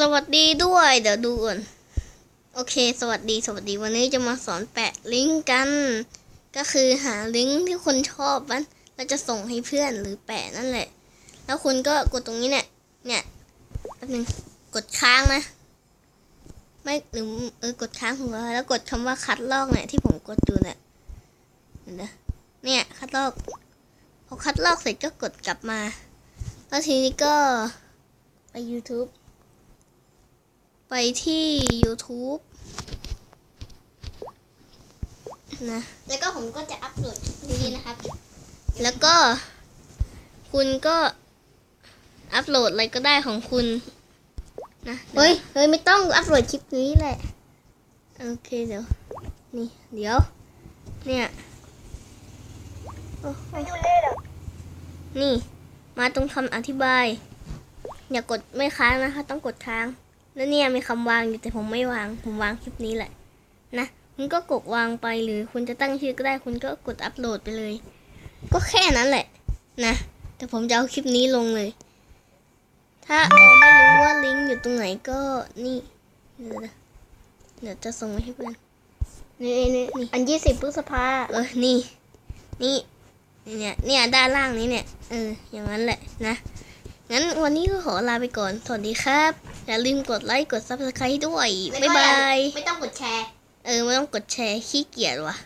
สวัสดีด้วย เดี๋ยวดูก่อนโอเค สวัสดี สวัสดีวันนี้จะมาสอนแปะลิงก์กัน ก็คือหาลิงก์ที่คนชอบมันแล้วจะส่งให้เพื่อนหรือแปะนั่นแหละ แล้วคุณก็กดตรงนี้เนี่ยเนี่ยแป๊บนึงกดค้างนะไม่หรือเออกดค้างหัวแล้วกดคำว่าคัดลอกเนี่ยที่ผมกดอยู่เนี่ยเห็นไหมเนี่ยคัดลอกพอคัดลอกเสร็จก็กดกลับมาแล้วทีนี้ก็ไป YouTube ไปที่ YouTube นะแล้วก็ผมก็จะอัพโหลดคลิปนี้นะครับ แล้วก็คุณก็อัพโหลดอะไรก็ได้ของคุณนะเฮ้ยเฮ้ยไม่ต้องอัพโหลดคลิปนี้แหละโอเคเดี๋ยวนี่เดี๋ยว เนี่ยโอ้นี่ มาตรงคำอธิบาย อย่ากดไม่ค้างนะคะ ต้องกดค้าง แล้วเนี่ยมีคำวางอยู่แต่ผมไม่วาง ผมวางคลิปนี้แหละ นะคุณก็กดวางไปหรือคุณจะตั้งชื่อก็ได้ คุณก็กดอัพโหลดไปเลย ก็แค่นั้นแหละ นะ แต่ผมจะเอาคลิปนี้ลงเลย ถ้าเออไม่รู้ว่าลิงก์อยู่ตรงไหนก็นี่ เดี๋ยวเดี๋ยวจะส่งไปให้เพื่อนนี่นี่นี่อันยี่สิบพฤษภาเออนี่ นี่เนี่ยเนี่ยด้านล่างนี้เนี่ยเอออย่างนั้นแหละนะงั้นวันนี้ก็ขอลาไปก่อน สวัสดีครับ อย่าลืมกดไลค์กดซับสไครต์ด้วย บ๊ายบาย ไม่ต้องกดแชร์ เออ ไม่ต้องกดแชร์ขี้เกียจว่ะ